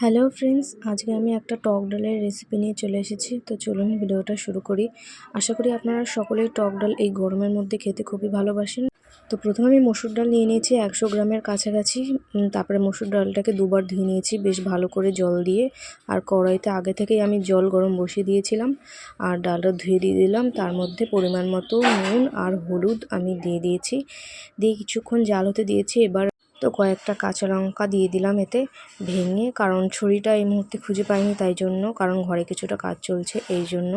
Hello friends, আজকে আমি একটা টক ডালের রেসিপি নিয়ে চলে এসেছি। তো চলুন ভিডিওটা শুরু করি। আশা করি আপনারা সকলেই টক ডাল এই গরমের মধ্যে খেতে খুবই ভালোবাসেন। তো প্রথমে আমি মসুর ডাল নিয়ে নিয়েছি একশো গ্রামের কাছাকাছি। তারপরে মসুর ডালটাকে দুবার ধুয়ে নিয়েছি বেশ ভালো করে জল দিয়ে। আর কড়াইতে আগে থেকেই আমি জল গরম বসিয়ে দিয়েছিলাম। আর ডালটা ধুয়ে দিয়ে দিলাম। তার মধ্যে পরিমাণ মতো নুন আর হলুদ আমি দিয়ে দিয়েছি। দিয়ে কিছুক্ষণ জাল হতে দিয়েছি। এবার তো কয়েকটা কাঁচা লঙ্কা দিয়ে দিলাম এতে ভেঙে, কারণ ছুরিটা এই মুহূর্তে খুঁজে পাইনি তাই জন্য, কারণ ঘরে কিছুটা কাজ চলছে এই জন্য।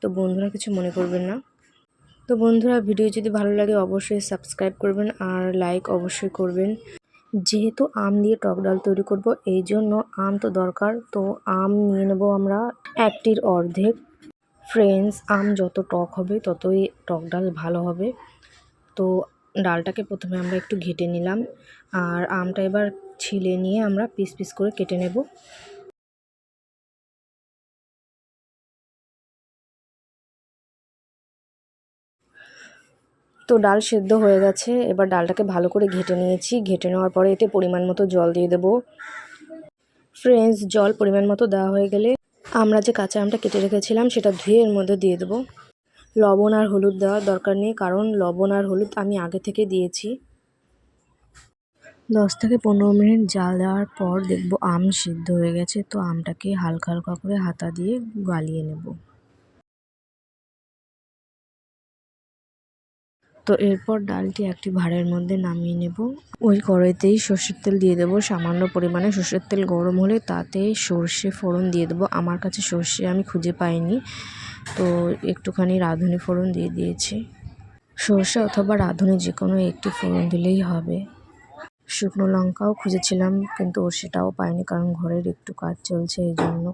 তো বন্ধুরা কিছু মনে করবেন না। তো বন্ধুরা, ভিডিও যদি ভালো লাগে অবশ্যই সাবস্ক্রাইব করবেন আর লাইক অবশ্যই করবেন। যেহেতু আম দিয়ে টক ডাল তৈরি করব, এই জন্য আম তো দরকার, তো আম নিয়ে নেব আমরা একটির অর্ধেক। ফ্রেন্ডস আম যত টক হবে ততই টক ডাল ভালো হবে। তো ডালটাকে প্রথমে আমরা একটু ঘেটে নিলাম আর আমটা এবার ছিলে নিয়ে আমরা পিস পিস করে কেটে নেব। তো ডাল সেদ্ধ হয়ে গেছে, এবার ডালটাকে ভালো করে ঘেটে নিয়েছি। ঘেটে নেওয়ার পরে এতে পরিমাণ মতো জল দিয়ে দেবো। ফ্রেন্ডস জল পরিমাণ মতো দেওয়া হয়ে গেলে আমরা যে কাঁচা আমটা কেটে রেখেছিলাম সেটা ধুয়ে এর মধ্যে দিয়ে দেবো। লবণ আর হলুদ দেওয়ার দরকার নেই, কারণ লবণ আর হলুদ আমি আগে থেকে দিয়েছি। দশ থেকে পনেরো মিনিট জাল দেওয়ার পর দেখব আম সিদ্ধ হয়ে গেছে, তো আমটাকে হালকা হালকা করে হাতা দিয়ে গালিয়ে নেব। তো এরপর ডালটি একটি ভাঁড়ের মধ্যে নামিয়ে নেব। ওই কড়াইতেই সর্ষের তেল দিয়ে দেবো। সামান্য পরিমাণে সর্ষের তেল গরম হলে তাতে সর্ষে ফোড়ন দিয়ে দেবো। আমার কাছে সর্ষে আমি খুঁজে পাইনি। তো একটুখানি রাঁধুনি ফোড়ন দিয়ে দিয়েছি। সর্ষে অথবা রাঁধুনি যে কোনো একটি ফোড়ন দিলেই হবে। শুকনো লঙ্কাও খুঁজেছিলাম কিন্তু সেটাও পাইনি কারণ ঘরের একটু কাজ চলছে, এই জন্য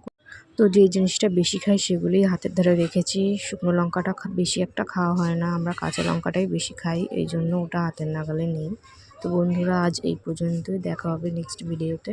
তো যে জিনিসটা বেশি খাই সেগুলি হাতের ধারে রেখেছি। শুকনো লঙ্কাটা বেশি একটা খাওয়া হয় না। আমরা কাঁচা লঙ্কাটাই বেশি খাই, এই জন্য ওটা হাতের নাগালে নেই। তো বন্ধুরা, আজ এই পর্যন্তই। দেখা হবে নেক্সট ভিডিওতে